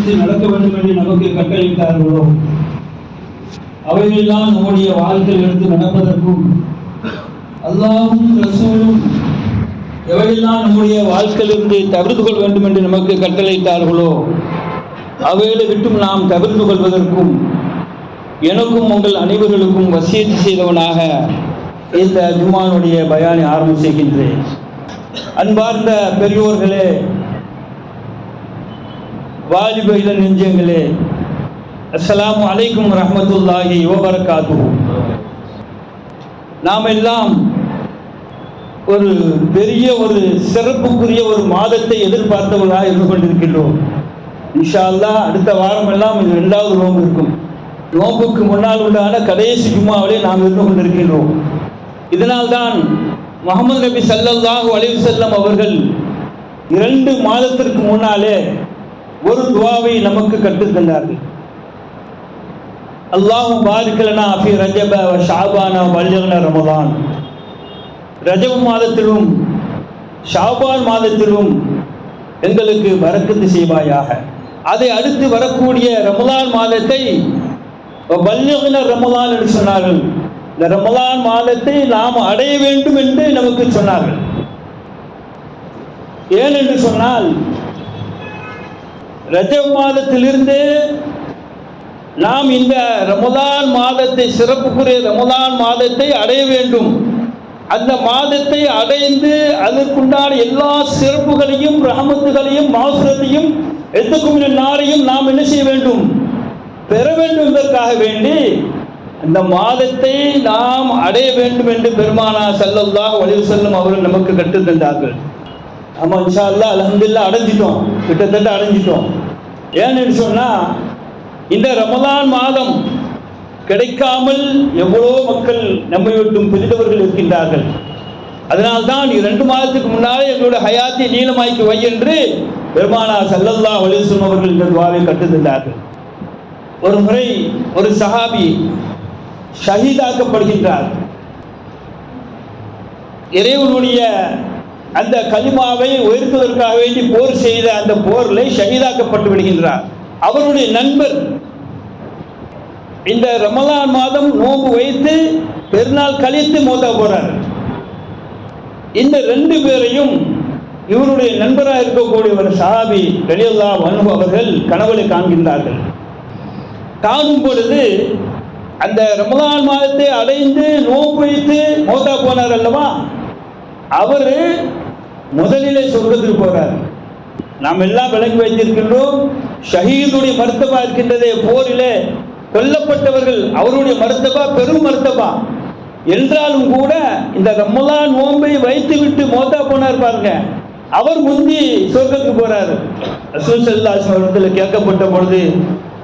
அனுசரித்து நடக்க வேண்டும் என்று நமக்கு கட்டளையிட்டார்களோ? அவையெல்லாம் நம்முடைய வாழ்க்கையில் எடுத்து நடப்பதற்கும். அல்லாவும் ரசூலும் எவையெல்லாம் நம்முடைய வாழ்க்கையிலிருந்து தவிர்த்து கொள்ள வேண்டும் என்று நமக்கு கட்டளையிட்டார்களோ அவைகளை விட்டும் நாம் தவிர்த்து கொள்வதற்கும் எனக்கும் உங்கள் அனைவர்களுக்கும் வசியத்து செய்தவனாக இந்த ஜுமானுடைய பயானை ஆரம்பம் செய்கின்றேன். அன்பார்ந்த பெரியோர்களே வாலிப நெஞ்சங்களே. அஸ்லாம் அலைக்கும் ரஹமத்துல்லாஹி வபரகாத்து நாம் எல்லாம் ஒரு பெரிய ஒரு சிறப்புக்குரிய ஒரு மாதத்தை எதிர்பார்த்தவர்களாக இருந்து கொண்டிருக்கின்றோம். இன்ஷா அடுத்த வாரம் எல்லாம் இது ரெண்டாவது நோம்பு இருக்கும். நோம்புக்கு முன்னால் உண்டான கடைசி ஜும்மாவிலே நாம் இருந்து கொண்டிருக்கின்றோம். இதனால்தான் முகமது நபி ஸல்லல்லாஹு அலைஹி வஸல்லம் அவர்கள் இரண்டு மாதத்திற்கு முன்னாலே ஒரு துவாவை நமக்கு கற்றுத்தந்தார்கள். தந்தார்கள் பாதிக்கலனா அபி ரஜப ஷாபானா ஷாபான ரமதான் ரஜப மாதத்திலும் ஷாபான் மாதத்திலும் எங்களுக்கு வரக்கத்து செய்வாயாக. அதை அடுத்து வரக்கூடிய ரமலான் மாதத்தை வல்யக்ன ரமலான் என்று சொன்னார்கள். இந்த ரமலான் மாதத்தை நாம் அடைய வேண்டும் என்று நமக்கு சொன்னார்கள். ஏன் என்று சொன்னால் ரஜ மாதத்திலிருந்து நாம் இந்த ரமதான் மாதத்தை சிறப்புக்குரிய ரமதான் மாதத்தை அடைய வேண்டும். அந்த மாதத்தை அடைந்து அதற்குண்டான எல்லா சிறப்புகளையும் ரஹமத்துகளையும் மாசுரத்தையும் எத்துக்கும் நாளையும் நாம் என்ன செய்ய வேண்டும்? பெற வேண்டும் என்பதற்காக வேண்டி அந்த மாதத்தை நாம் அடைய வேண்டும் என்று பெருமானா ஸல்லல்லாஹு வலிவு செல்லும் அவர்கள் நமக்கு கற்றுத்தந்தார்கள். ஆமாம் இன்ஷா அல்லாஹ் அலமதுல்லா அடைஞ்சிட்டோம். கிட்டத்தட்ட அடைஞ்சிட்டோம். ஏன்னு சொன்னா இந்த ரமலான் மாதம் கிடைக்காமல் எவ்வளோ மக்கள் நம்மை விட்டும் பிரிந்தவர்கள் இருக்கின்றார்கள். அதனால்தான் இரண்டு மாதத்துக்கு முன்னாலே எங்களுடைய ஹயாத்தை நீளமாக்கி வை என்று பெருமானா ஸல்லல்லாஹு வலிசும் அவர்கள் இந்த துவாவை கற்றுத் தந்தார்கள் ஒரு முறை ஒரு சஹாபி ஷஹீதாக்கப்படுகின்றார். இறைவனுடைய அந்த கலிமாவை உயர்த்துவதற்காக வேண்டி போர் செய்த அந்த போரில் ஷகிதாக்கப்பட்டு விடுகின்றார். அவருடைய நண்பர். இந்த ரமலான் மாதம் நோம்பு வைத்து பெருநாள் கழித்து மோத போறார். இந்த ரெண்டு பேரையும் இவருடைய நண்பராக இருக்கக்கூடிய ஒரு சாபி ரலியல்லா அன்பு அவர்கள் கனவுளை காண்கின்றார்கள். காணும் பொழுது அந்த ரமலான் மாதத்தை அடைந்து நோன்பு வைத்து மோதா போனார் அல்லவா? அவர் முதலிலே சொர்க்கத்துக்கு போறார். நாம் எல்லாம் விளங்கி வைத்திருக்கின்றோம் ஷஹீதுடைய மருத்துவா இருக்கின்றதே போரிலே கொல்லப்பட்டவர்கள் அவருடைய மருத்தபா பெரும் மருத்தபா. என்றாலும் கூட இந்த ரம்மலா நோன்பை வைத்து விட்டு மோதா போனார் பாருங்க. அவர் முந்தி சொர்க்கத்துக்கு போறாரு. ரசூல் ஸல்லல்லாஹு அவர்கள் கேட்கப்பட்ட பொழுது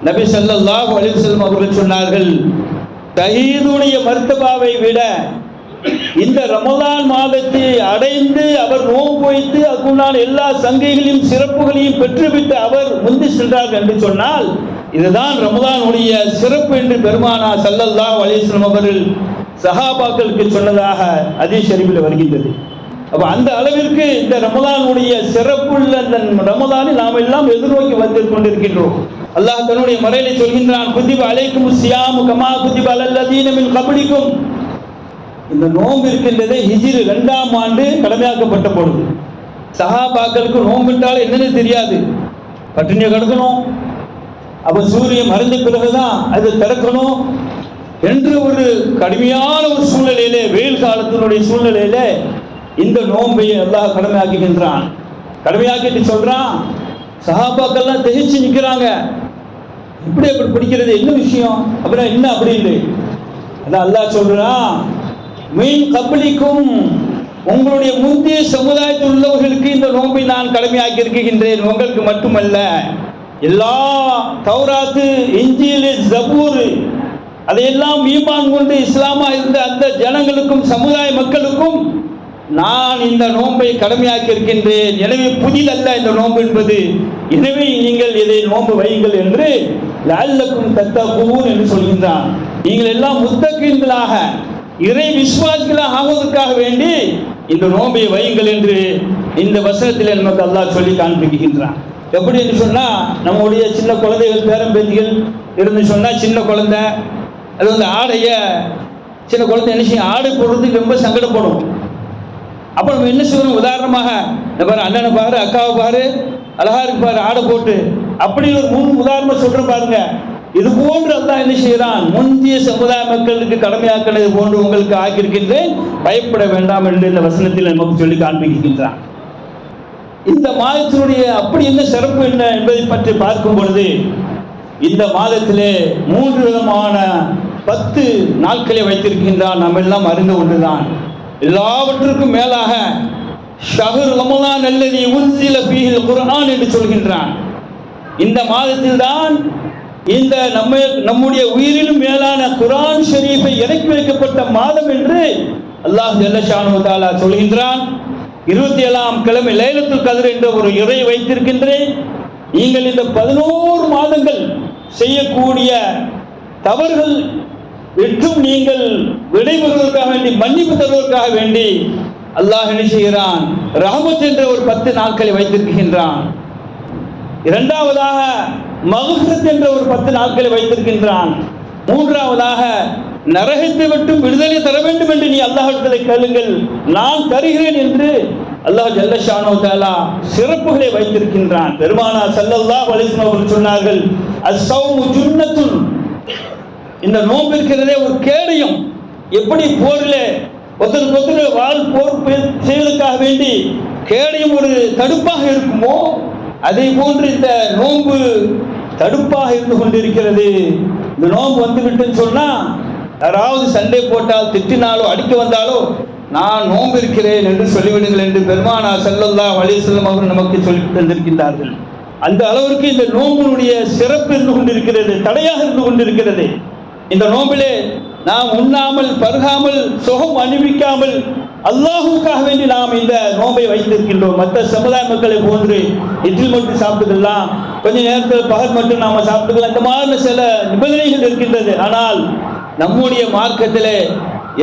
நபி ஸல்லல்லாஹு அலிசல்லம் அவர்கள் சொன்னார்கள் தஹீதுடைய மருத்துவாவை விட இந்த ரமதான் மாதத்தை அடைந்து அவர் நோன்பு வைத்து அதுக்குண்டான எல்லா சங்கைகளையும் சிறப்புகளையும் பெற்றுவிட்டு அவர் முந்தி சென்றார் என்று சொன்னால் இதுதான் ரமதானுடைய சிறப்பு என்று பெருமானா சல்லல்லா அலைஹி அவர்கள் சஹாபாக்களுக்கு சொன்னதாக அதே ஷரீஃபில் வருகின்றது. அப்போ அந்த அளவிற்கு இந்த ரமதானுடைய சிறப்புள்ள அந்த ரமதானை நாம் எல்லாம் எதிர்நோக்கி வந்து கொண்டிருக்கின்றோம். அல்லாஹ் தன்னுடைய மறையில சொல்கின்றான் குதிப அலைக்கும் சியாமு கமா குதிப அல்லதீனமின் கபடிக்கும் இந்த நோன்பு இருக்கின்றதே ஹிஜ்ரு ரெண்டாம் ஆண்டு கடமையாக்கப்பட்ட பொழுது. சஹாபாக்களுக்கு நோம்பிட்டால் என்னன்னு தெரியாது. பட்டினியை கடக்கணும். அப்ப சூரியன் மறைந்த பிறகுதான் அது திறக்கணும். என்று ஒரு கடுமையான ஒரு சூழ்நிலையிலே வெயில் காலத்தினுடைய சூழ்நிலையிலே இந்த நோன்பை அல்லாஹ் கடமையாக்குகின்றான். கடமையாக்கிட்டு சொல்றான் சகாபாக்கள்லாம் திகைச்சு நிற்கிறாங்க இப்படி அப்படி பிடிக்கிறது என்ன விஷயம்? அப்படின்னா என்ன அப்படின்னு அதான் அல்லாஹ் சொல்றான் மீன் கபலிக்கும் உங்களுடைய முந்தைய சமுதாயத்தில் உள்ளவர்களுக்கு இந்த நோன்பை நான் கடமையாக்கி இருக்கின்றேன். உங்களுக்கு மட்டுமல்ல எல்லா தௌராத்து இஞ்சில் ஜபூர் அதையெல்லாம் ஈமான் கொண்டு இஸ்லாமா இருந்த அந்த ஜனங்களுக்கும் சமுதாய மக்களுக்கும் நான் இந்த நோன்பை கடமையாக்கி இருக்கின்றேன். எனவே புதிதல்ல இந்த நோன்பு என்பது. எனவே நீங்கள் இதை நோன்பு வையுங்கள் என்று லால்லக்கும் தத்தகூன் என்று சொல்கின்றான். நீங்கள் எல்லாம் முத்தக்கீன்களாக இறை விசுவாசிகளாக ஆவதற்காக வேண்டி இந்த நோன்பை வையுங்கள் என்று இந்த வசனத்தில் நமக்கு அல்லாஹ் சொல்லி காண்பிக்கின்றான். எப்படி என்று சொன்னால் நம்முடைய சின்ன குழந்தைகள் பேரம்பேத்திகள் இருந்து சொன்னால் சின்ன குழந்தை அது வந்து ஆடைய சின்ன குழந்தை என்ன செய்யும்? ஆடை போடுறதுக்கு ரொம்ப சங்கடப்படும். அப்போ நம்ம என்ன செய்யணும்? உதாரணமாக இந்த பாரு அண்ணனை பாரு அக்காவை பாரு அழகா இருக்கு பாரு ஆடை போட்டு. அப்படி ஒரு மூணு உதாரணம் சொல்றேன் பாருங்க. இது போன்று அல்லாஹ் என்ன செய்கிறான் முந்தைய சமுதாய மக்களுக்கு கடமையாக்கினது போன்று உங்களுக்கு ஆக்கியிருக்கின்றேன். பயப்பட வேண்டாம் என்று இந்த வசனத்தில் நமக்கு சொல்லி காண்பிக்கின்றான். இந்த மாதத்தினுடைய அப்படி என்ன சிறப்பு என்ன என்பதை பற்றி பார்க்கும் பொழுது இந்த மாதத்திலே மூன்று விதமான பத்து நாட்களை வைத்திருக்கின்றான் நம்ம எல்லாம் அறிந்து கொண்டுதான் எல்லாவற்றுக்கும் மேலாக ஷஹர் ரமலான் அல்லது உன்சில பீஹில் குரான் என்று சொல்கின்றான். இந்த மாதத்தில் தான் இந்த நம்ம நம்முடைய உயிரிலும் மேலான குரான் ஷரீஃபை இறக்கி வைக்கப்பட்ட மாதம் என்று அல்லாஹ் ஜல்லஷானு தாலா சொல்கின்றான். இருபத்தி ஏழாம் கிழமை லைலத்து கதிர் என்ற ஒரு இறை வைத்திருக்கின்றேன். நீங்கள் இந்த பதினோரு மாதங்கள் செய்யக்கூடிய தவறுகள் வெற்றும் நீங்கள் விடைபெறுவதற்காக வேண்டி மன்னிப்பு தருவதற்காக வேண்டி அல்லாஹ் என்ன செய்கிறான் ராமத் என்ற ஒரு பத்து நாட்களை வைத்திருக்கின்றான். இரண்டாவதாக மகுசத் என்ற ஒரு பத்து நாட்களை வைத்திருக்கின்றான். மூன்றாவதாக நரகத்தை மட்டும் விடுதலை தர வேண்டும் என்று நீ அல்லாஹிடத்தில் கேளுங்கள். நான் தருகிறேன் என்று அல்லாஹ் ஜல்லஷானோ தாலா சிறப்புகளை வைத்திருக்கின்றான். பெருமானா சல்லல்லாஹு அலைஹி அவர்கள் சொன்னார்கள் அசௌமு ஜுன்னத்துன். இந்த நோன்பு இருக்கிறதே ஒரு கேடயம் எப்படி போரில் ஒருத்தருக்கு ஒருத்தர் வாழ் போர் பே- செய்வதற்காக வேண்டி கேடயம் ஒரு தடுப்பாக இருக்குமோ அதே போன்று இந்த நோன்பு தடுப்பாக இருந்து கொண்டிருக்கிறது. இந்த நோன்பு வந்துவிட்டுன்னு சொன்னால் சொன்னா யாராவது சண்டை போட்டால் திட்டினாலோ அடிக்க வந்தாலோ நான் நோன்பு இருக்கிறேன் என்று சொல்லிவிடுங்கள் என்று பெருமானா ஸல்லல்லாஹு அலைஹி அவர்கள் நமக்கு சொல்லி தந்திருக்கின்றார்கள். அந்த அளவிற்கு இந்த நோம்பினுடைய சிறப்பு இருந்து கொண்டிருக்கிறது தடையாக இருந்து கொண்டிருக்கிறது. இந்த நோம்பிலே நாம் உண்ணாமல் பருகாமல் சுகம் அணிவிக்காமல் அல்லாஹுக்காக வேண்டி நாம் இந்த நோம்பை வைத்திருக்கின்றோம். மற்ற சமுதாய மக்களை போன்று இட்லி மட்டும் சாப்பிட்டுக்கலாம் கொஞ்ச நேரத்தில் பகல் மட்டும் நாம சாப்பிட்டுக்கலாம். இந்த மாதிரி சில நிபந்தனைகள் இருக்கின்றது. ஆனால் நம்முடைய மார்க்கத்திலே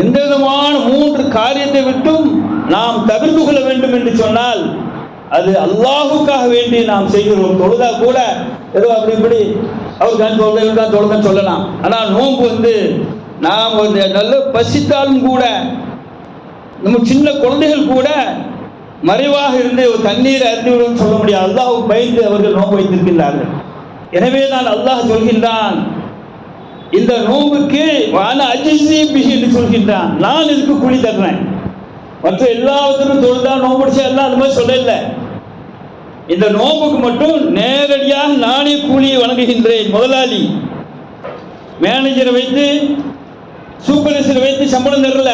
எந்த விதமான மூன்று காரியத்தை விட்டும் நாம் தவிர்த்து கொள்ள வேண்டும் என்று சொன்னால் அது அல்லாஹுக்காக வேண்டி நாம் செய்கிறோம். தொழுதா கூட ஏதோ அப்படி இப்படி அவருக்கான தொழுத இவருக்கான தொழுதன்னு சொல்லலாம். ஆனால் நோன்பு வந்து நாம் நல்ல பசித்தாலும் கூட நம்ம சின்ன குழந்தைகள் கூட மறைவாக இருந்து ஒரு தண்ணீர் அறிந்துவிடும் சொல்ல முடியாது. அல்லாஹ் பயந்து அவர்கள் நோன்பு வைத்திருக்கின்றார்கள். எனவே நான் அல்லாஹ் சொல்கின்றான் இந்த நோம்புக்கு வான அஜிசி பிஹி என்று சொல்கின்றான். நான் இதுக்கு கூலி தர்றேன். மற்ற எல்லாவற்றிலும் தொழுதா நோன்பு எல்லாம் அது மாதிரி சொல்லல. இந்த நோம்புக்கு மட்டும் நேரடியாக நானே கூலியை வழங்குகின்றேன் முதலாளி. மேனேஜரை வைத்து சூப்பர்வைசரை வைத்து சம்பளம் தரல.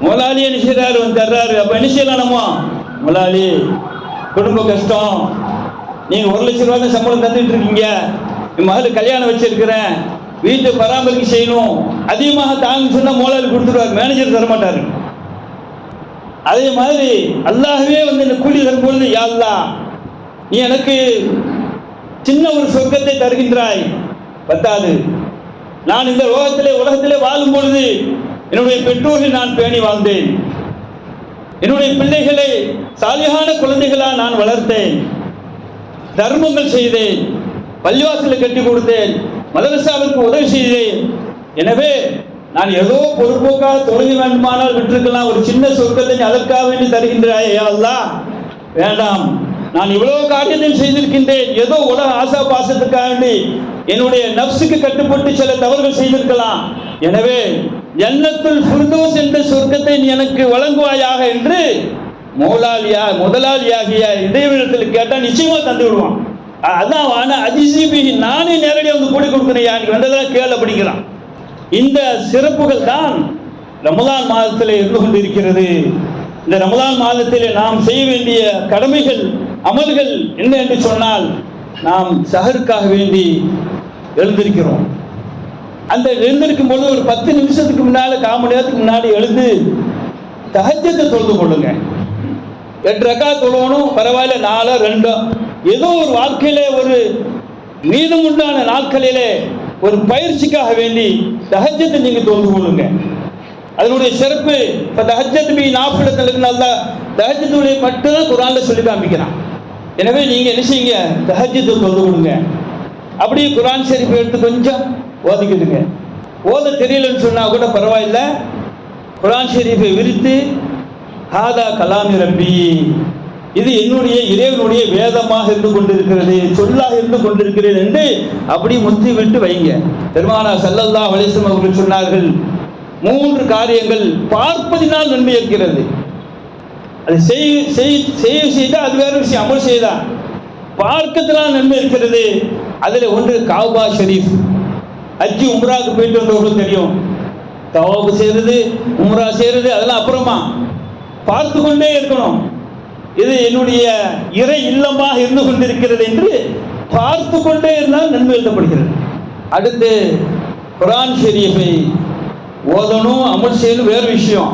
முதலாளி என்ன செய்யறாரு வந்து தர்றாரு. அப்ப என்ன செய்யலாம்? நம்ம முதலாளி குடும்ப கஷ்டம். நீங்க ஒரு லட்சம் ரூபாய் தான் சம்பளம் தந்துட்டு இருக்கீங்க. என் மகளுக்கு கல்யாணம் வச்சிருக்கிறேன். வீட்டை பராமரிக்க செய்யணும். அதிகமாக தாங்க சொன்னா முதலாளி கொடுத்துருவார். மேனேஜர் தர மாட்டாரு. அதே மாதிரி அல்லாஹவே வந்து இந்த கூலி தரும்பொழுது யாழ்லா நீ எனக்கு சின்ன ஒரு சொர்க்கத்தை தருகின்றாய். பத்தாது. நான் இந்த லோகத்திலே உலகத்திலே வாழும் பொழுது என்னுடைய பெற்றோர்களை நான் பேணி வாழ்ந்தேன். என்னுடைய பிள்ளைகளை சாலிகான குழந்தைகளாக நான் வளர்த்தேன். தர்மங்கள் செய்தேன். பள்ளிவாசலை கட்டி கொடுத்தேன். மதரசாவிற்கு உதவி செய்தேன். எனவே நான் ஏதோ பொறுப்போக்காக தொழுகி வேண்டுமானால் விட்டிருக்கலாம். ஒரு சின்ன சொர்க்கத்தை அதற்காக வேண்டி தருகின்றாய். யா வேண்டாம். நான் இவ்வளவு காரியத்தில் செய்திருக்கின்றேன். ஏதோ உலக ஆசா பாசத்துக்காக வேண்டி என்னுடைய நப்சுக்கு கட்டுப்பட்டு சில தவறுகள் செய்திருக்கலாம். எனவே ஜன்னத்துல் ஃபிர்தௌஸ் என்ற சொர்க்கத்தை நீ எனக்கு வழங்குவாயாக என்று மௌலாலியா முதலாளியாகிய இடைவெளித்தில் கேட்டால் நிச்சயமா தந்து விடுவான். அதான் ஆனா நானே நேரடியாக வந்து கூடி கொடுக்குறேன் நீ வந்ததெல்லாம் கேள் அப்படிங்கிறான் இந்த சிறப்புகள் தான் ரமதான் மாதத்தில் இருந்து கொண்டிருக்கிறது. இந்த ரமலான் மாதத்தில் நாம் செய்ய வேண்டிய கடமைகள் அமல்கள் என்ன என்று சொன்னால் நாம் சஹருக்காக வேண்டி எழுந்திருக்கிறோம். அந்த எழுந்திருக்கும் பொழுது ஒரு பத்து நிமிஷத்துக்கு முன்னால் கால் மணி நேரத்துக்கு முன்னாடி எழுந்து தகஜத்தை தொழுது கொள்ளுங்க. எட்டு ரக்கா தொழுவணும் பரவாயில்ல நாலோ ரெண்டோ. ஏதோ ஒரு வாழ்க்கையில ஒரு மீதமுண்டான நாட்களிலே ஒரு பயிற்சிக்காக வேண்டி தகஜத்தை நீங்கள் தொழுது கொள்ளுங்க. அதனுடைய சிறப்பு இப்போ தஹஜத் பி நாஃபிலத்தில் நல்லா தஹஜத்துடைய மட்டும்தான் குரான்ல சொல்லி காமிக்கிறான். எனவே நீங்கள் என்ன செய்யுங்க? தஹஜத்து தொழுது கொடுங்க அப்படியே குரான் ஷெரீஃப் எடுத்து கொஞ்சம் ஓதிக்கிடுங்க. ஓத தெரியலன்னு சொன்னால் கூட பரவாயில்ல. குரான் ஷெரீஃபை விரித்து ஹாதா கலாமி ரப்பி. இது என்னுடைய இறைவனுடைய வேதமாக இருந்து கொண்டிருக்கிறது சொல்லாக இருந்து கொண்டிருக்கிறது என்று அப்படி முத்தி விட்டு வைங்க. பெருமானா சல்லல்லா வலிசம் அவர்கள் சொன்னார்கள் மூன்று காரியங்கள் பார்ப்பதினால் நன்மை இருக்கிறது அது செய் செய் செய்ய செய்தால் அது வேற விஷயம் அமல் செய்தா. பார்க்கத்தினால் நன்மை இருக்கிறது அதில் ஒன்று காபா ஷரீஃப். அஜி உம்ராவுக்கு போயிட்டு வந்தவர்களும் தெரியும். தவாபு செய்கிறது உம்ரா செய்கிறது அதெல்லாம் அப்புறமா. பார்த்து கொண்டே இருக்கணும். இது என்னுடைய இறை இல்லமாக இருந்து கொண்டிருக்கிறது என்று பார்த்து கொண்டே இருந்தால் நன்மை எழுதப்படுகிறது அடுத்து குரான் ஷெரீஃபை ஓதணும் அமல் செய்யணும் வேறு விஷயம்.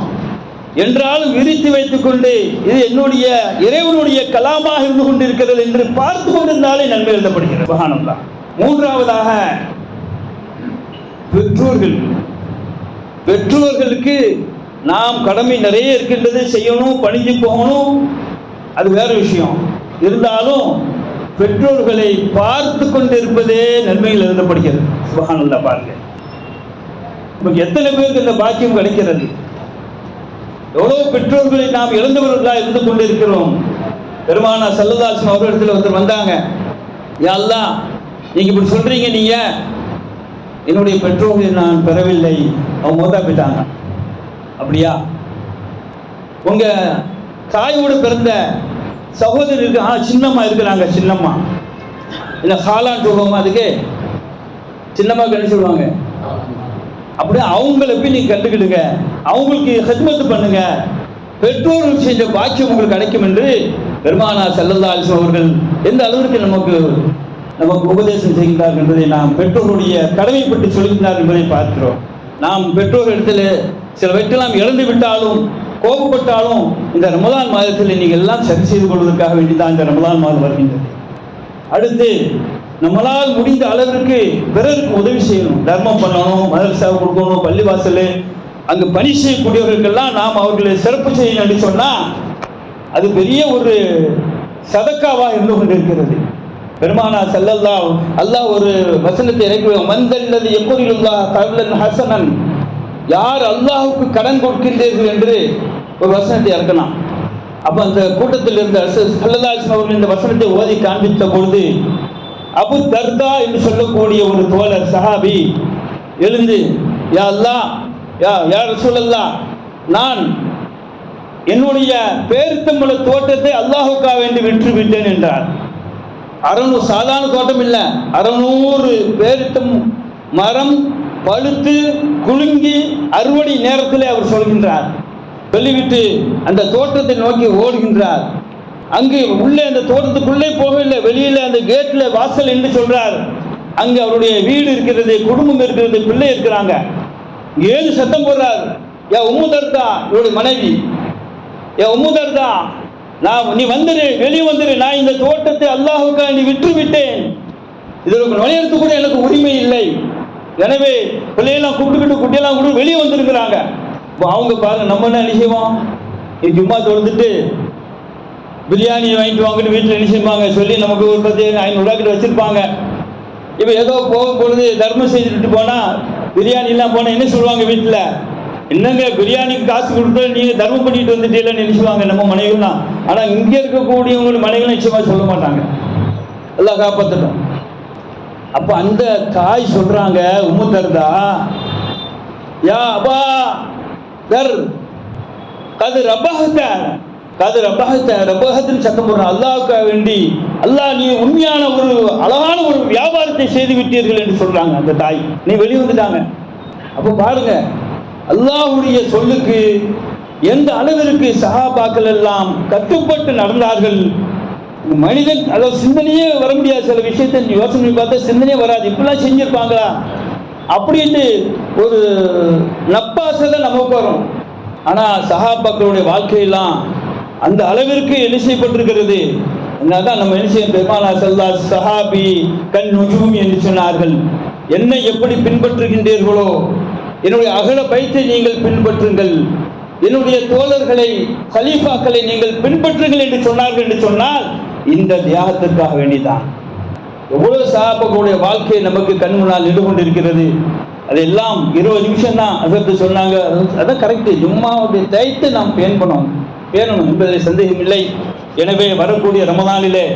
என்றாலும் விரித்து வைத்துக் கொண்டு இது என்னுடைய இறைவனுடைய கலாமாக இருந்து கொண்டிருக்கிறது என்று பார்த்து கொண்டிருந்தாலே நன்மை எழுதப்படுகிறது. சுபஹானல்லாஹ் மூன்றாவதாக பெற்றோர்கள். பெற்றோர்களுக்கு நாம் கடமை நிறைய இருக்கின்றது செய்யணும் பணிஞ்சு போகணும் அது வேற விஷயம். இருந்தாலும் பெற்றோர்களை பார்த்து கொண்டிருப்பதே நன்மைகள் எழுதப்படுகிறது. சுபஹானல்லா பாருங்க. நமக்கு எத்தனை பேருக்கு இந்த பாக்கியம் கிடைக்கிறது? எவ்வளவு பெற்றோர்களை நாம் இழந்தவர்களா இருந்து கொண்டிருக்கிறோம். பெருமானா செல்லதாசன் அவர்களிடத்தில் ஒருத்தர் வந்தாங்க. யாழ்லா நீங்க இப்படி சொல்றீங்க நீங்க. என்னுடைய பெற்றோர்களை நான் பெறவில்லை. அவங்க மோதா போயிட்டாங்க. அப்படியா? உங்க தாயோடு பிறந்த சகோதரி இருக்கு ஆ சின்னம்மா இருக்கிறாங்க சின்னம்மா. இல்லை ஹாலான் சொல்லுவோமா அதுக்கு? சின்னம்மா என்ன சொல்லுவாங்க? அப்படியே அவங்கள போய் நீங்க கண்டுக்கிடுங்க. அவங்களுக்கு ஹெட்மத்து பண்ணுங்க. பெற்றோர்கள் செஞ்ச பாக்கியம் உங்களுக்கு கிடைக்கும் என்று பெருமானா செல்லல்லா அலிஸ்லாம் அவர்கள் எந்த அளவிற்கு நமக்கு நமக்கு உபதேசம் செய்கிறார் என்பதை நாம் பெற்றோருடைய கடமைப்பட்டு சொல்கின்றார் என்பதை பார்க்கிறோம். நாம் பெற்றோர் இடத்துல சில வெற்றெல்லாம் இழந்து விட்டாலும் கோபப்பட்டாலும் இந்த ரமலான் மாதத்தில் நீங்கள் எல்லாம் சரி செய்து கொள்வதற்காக வேண்டிதான் இந்த ரமலான் மாதம் வருகின்றது. அடுத்து நம்மளால் முடிந்த அளவிற்கு பிறருக்கு உதவி செய்யணும். தர்மம் பண்ணணும் மதரசாவை கொடுக்கணும் பள்ளிவாசல் அங்கு பணி செய்யக்கூடியவர்களுக்கெல்லாம் நாம் அவர்களை சிறப்பு செய்யணும் என்று சொன்னால் அது பெரிய ஒரு சதக்காவாக இருந்து கொண்டிருக்கிறது. பெருமானா செல்லல்லா அல்லாஹ் ஒரு வசனத்தை இறக்கி மந்தல்லது எப்பொருளுல்லா கவலன் ஹசனன். யார் அல்லாஹுக்கு கடன் கொடுக்கின்றீர்கள் என்று ஒரு வசனத்தை இறக்கலாம் அப்போ அந்த கூட்டத்தில் இருந்த சல்லல்லாஹு அவர்கள் இந்த வசனத்தை ஓதி காண்பித்த பொழுது அபு தர்தா என்று சொல்லக்கூடிய ஒரு தோழர் சஹாபி எழுந்து யா அல்லா யா யா சொல்லல்லா நான் என்னுடைய பேருத்தம்பள தோட்டத்தை அல்லாஹுக்கா வேண்டி விற்று விட்டேன் என்றார். அறநூறு சாதாரண தோட்டம் இல்லை. அறநூறு பேருத்தம் மரம் பழுத்து குலுங்கி அறுவடை நேரத்தில் அவர் சொல்கின்றார். சொல்லிவிட்டு அந்த தோட்டத்தை நோக்கி ஓடுகின்றார். அங்கு உள்ளே அந்த தோட்டத்துக்குள்ளே போகவில்லை. வெளியில அந்த கேட்ல வாசல் என்று சொல்றார். அங்கு அவருடைய வீடு இருக்கிறது குடும்பம் இருக்கிறது பிள்ளை இருக்கிறாங்க. ஏழு சத்தம் போடுறார். யா உம்முதர்தா இவருடைய மனைவி. யா உம்முதர்தா நான் நீ வந்துரு வெளியே வந்துரு. நான் இந்த தோட்டத்தை அல்லாஹுக்காக நீ விற்று விட்டேன் இதில் நுழையறது கூட எனக்கு உரிமை இல்லை. எனவே பிள்ளையெல்லாம் கூப்பிட்டுக்கிட்டு குட்டியெல்லாம் கூட வெளியே வந்திருக்கிறாங்க. அவங்க பாருங்க நம்ம என்ன நீ ஜும்மா தொழுந்துட்டு பிரியாணி வாங்கிட்டு வாங்கிட்டு வீட்டில் என்ன சொல்லி நமக்கு ஒரு பத்து ஐநூறுரூவா கிட்ட வச்சிருப்பாங்க. இப்போ ஏதோ போகும் பொழுது தர்மம் செஞ்சுட்டு போனால் பிரியாணிலாம் போனால் என்ன சொல்லுவாங்க வீட்டில்? என்னங்க பிரியாணிக்கு காசு கொடுத்து நீங்கள் தர்மம் பண்ணிட்டு வந்துட்டீங்கன்னு நினைச்சுவாங்க நம்ம மனைவிலாம் ஆனால் இங்கே இருக்கக்கூடியவங்க மனைவிகள் நிச்சயமாக சொல்ல மாட்டாங்க. எல்லாம் காப்பாற்றணும் அப்போ அந்த தாய் சொல்கிறாங்க உம்மு தருதா யா அப்பா தர் கது ரப்பகத்த அது ரப்பகத்த ரப்பகத்தின் சத்தம் போடுறான் அல்லாவுக்காக வேண்டி அல்லாஹ் நீ உண்மையான ஒரு அழகான ஒரு வியாபாரத்தை செய்து விட்டீர்கள் என்று சொல்றாங்க அந்த தாய். நீ வெளியே வந்துட்டாங்க. அப்போ பாருங்க அல்லாஹுடைய சொல்லுக்கு எந்த அளவிற்கு சகாபாக்கள் எல்லாம் கட்டுப்பட்டு நடந்தார்கள் மனிதன் அதாவது சிந்தனையே வர முடியாது. சில விஷயத்தை நீ யோசனை பார்த்தா சிந்தனையே வராது. இப்படிலாம் செஞ்சிருப்பாங்களா? அப்படின்ட்டு ஒரு நப்பாசை தான் நமக்கு வரும். ஆனால் சகாபாக்களுடைய வாழ்க்கையெல்லாம் அந்த அளவிற்கு என்ன செய்யப்பட்டிருக்கிறது? என்னதான் நம்ம என்ன செய்யும் பெருமானா செல்லா சஹாபி கண் நுஜூம் என்று சொன்னார்கள். என்னை எப்படி பின்பற்றுகின்றீர்களோ என்னுடைய அகல பயிற்சியை நீங்கள் பின்பற்றுங்கள். என்னுடைய தோழர்களை கலீஃபாக்களை நீங்கள் பின்பற்றுங்கள் என்று சொன்னார்கள் என்று சொன்னால் இந்த தியாகத்திற்காக வேண்டிதான். எவ்வளவு சகாபாக்களுடைய வாழ்க்கை நமக்கு கண் முன்னால் நின்று கொண்டிருக்கிறது. அதெல்லாம் இருபது நிமிஷம் தான் அதற்கு சொன்னாங்க. அதான் கரெக்டு ஜும்மாவுடைய தயத்தை நாம் பேணணும் பேணணும் என்பதில் சந்தேகம் இல்லை எனவே வரக்கூடிய ரமதானிலே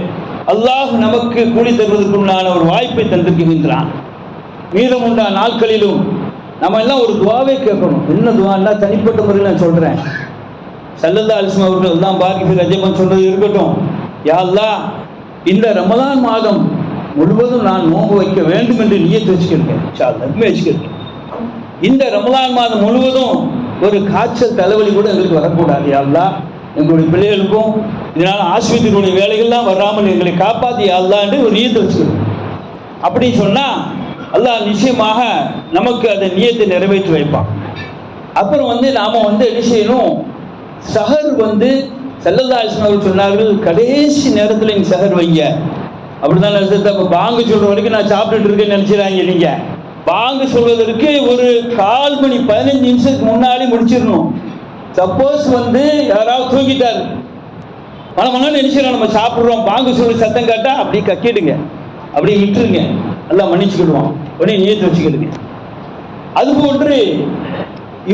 அல்லாஹ் நமக்கு கூலி தருவதற்குண்டான ஒரு வாய்ப்பை தந்திருக்கின்றான். மீதம் உண்டா நாட்களிலும் நம்ம எல்லாம் ஒரு துவாவே கேட்கணும். என்ன துவான்னா தனிப்பட்ட முறையில் நான் சொல்கிறேன் சல்லல்லா அலிஸ்மா அவர்கள் தான் பாக்கி ரஜபன் சொல்றது இருக்கட்டும். யாழ்லா இந்த ரமலான் மாதம் முழுவதும் நான் நோன்பு வைக்க வேண்டும் என்று நீயத்து வச்சுக்கிறேன் இன்ஷா வச்சுக்கிறேன் இந்த ரமலான் மாதம் முழுவதும் ஒரு காய்ச்சல் தலைவலி கூட எங்களுக்கு வரக்கூடாது யாழ்லா எங்களுடைய பிள்ளைகளுக்கும் இதனால் ஆஸ்பத்திரியுடைய வேலைகள்லாம் வராமல் எங்களை காப்பாற்றி யா ஒரு நியத்து வச்சுக்கிறோம் அப்படி சொன்னால் அல்லாஹ் நிச்சயமாக நமக்கு அந்த நியத்தை நிறைவேற்றி வைப்பான். அப்புறம் வந்து நாம் வந்து என்ன செய்யணும்? சஹர் வந்து செல்லதாசன் அவர் சொன்னார்கள் கடைசி நேரத்தில் நீங்கள் சஹர் வைங்க. அப்படிதான் நினைச்சது அப்போ பாங்கு சொல்கிற வரைக்கும் நான் சாப்பிட்டுட்டு இருக்கேன்னு நினச்சிடாங்க நீங்கள் பாங்கு சொல்வதற்கு ஒரு கால் மணி பதினஞ்சு நிமிஷத்துக்கு முன்னாடி முடிச்சிடணும். சப்போஸ் வந்து யாராவது தூங்கிட்டாரு மன மன நினைச்சிடலாம் நம்ம சாப்பிட்றோம். பாங்கு சொல்லி சத்தம் கேட்டால் அப்படி கக்கிடுங்க. அப்படியே விட்டுருங்க எல்லாம் மன்னிச்சுக்கிடுவோம். உடனே நியத்து வச்சுக்கிடுங்க. அதுபோன்று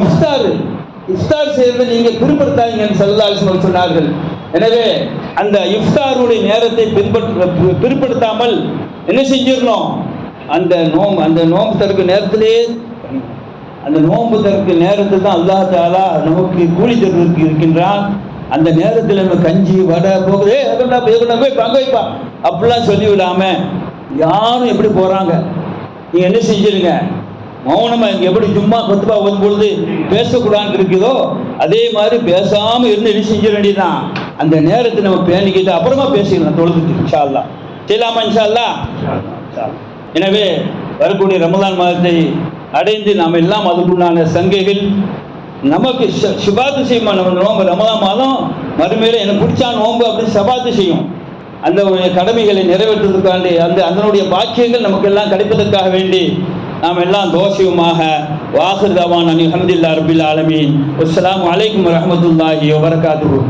இஃப்தார். இஃப்தார் செய்யறதை நீங்கள் பிற்படுத்தாதீங்கன்னு செல்லாசன் சொன்னார்கள். எனவே அந்த இஃப்தாருடைய நேரத்தை பின்பற்ற பிற்படுத்தாமல் என்ன செஞ்சிடணும்? அந்த நோம்பு அந்த நோம்பு திறக்க நேரத்திலே அந்த நோம்பு திறக்க நேரத்தில் தான் அல்லாஹ் தாலா நமக்கு கூலி தருவதற்கு இருக்கின்றான். அந்த நேரத்தில் நம்ம கஞ்சி வடை போகுது. எதுனா எதுனா போய் பங்க வைப்பா அப்படிலாம் சொல்லி விடாம யாரும் எப்படி போகிறாங்க நீங்கள் என்ன செஞ்சிருங்க? மௌனமா எப்படி சும்மா கொத்துப்பா வரும் பொழுது பேசக்கூடாதுன்னு இருக்குதோ? அதே மாதிரி பேசாம இருந்து என்ன செஞ்சிட வேண்டியதுதான் அந்த நேரத்தை நம்ம பேணிக்கிட்டு அப்புறமா பேசிக்கலாம் தொழுதுக்கு இன்ஷா அல்லாஹ் செய்யலாமா இன்ஷா அல்லாஹ் எனவே வரக்கூடிய ரமலான் மாதத்தை அடைந்து நாம் எல்லாம் அதுக்குண்டான சங்கைகள் நமக்கு சுபாத்து சிபாத்து செய்யுமா? நம்ம நோம்பு ரமலான் மாதம் மறுமையில் எனக்கு பிடிச்சா நோம்பு அப்படின்னு சபாத்து செய்யும். அந்த கடமைகளை நிறைவேற்றுவதற்காண்டி அந்த அதனுடைய பாக்கியங்கள் நமக்கெல்லாம் கிடைப்பதற்காக வேண்டி நாம் எல்லாம் தோஷியுமாக வாஹிர் தவான் அலி அஹமதுல்லா ரபில் ஆலமீன். அஸ்லாம் அலைக்கும் வரஹ்மத்துல்லாஹி வபரகாத்துஹு.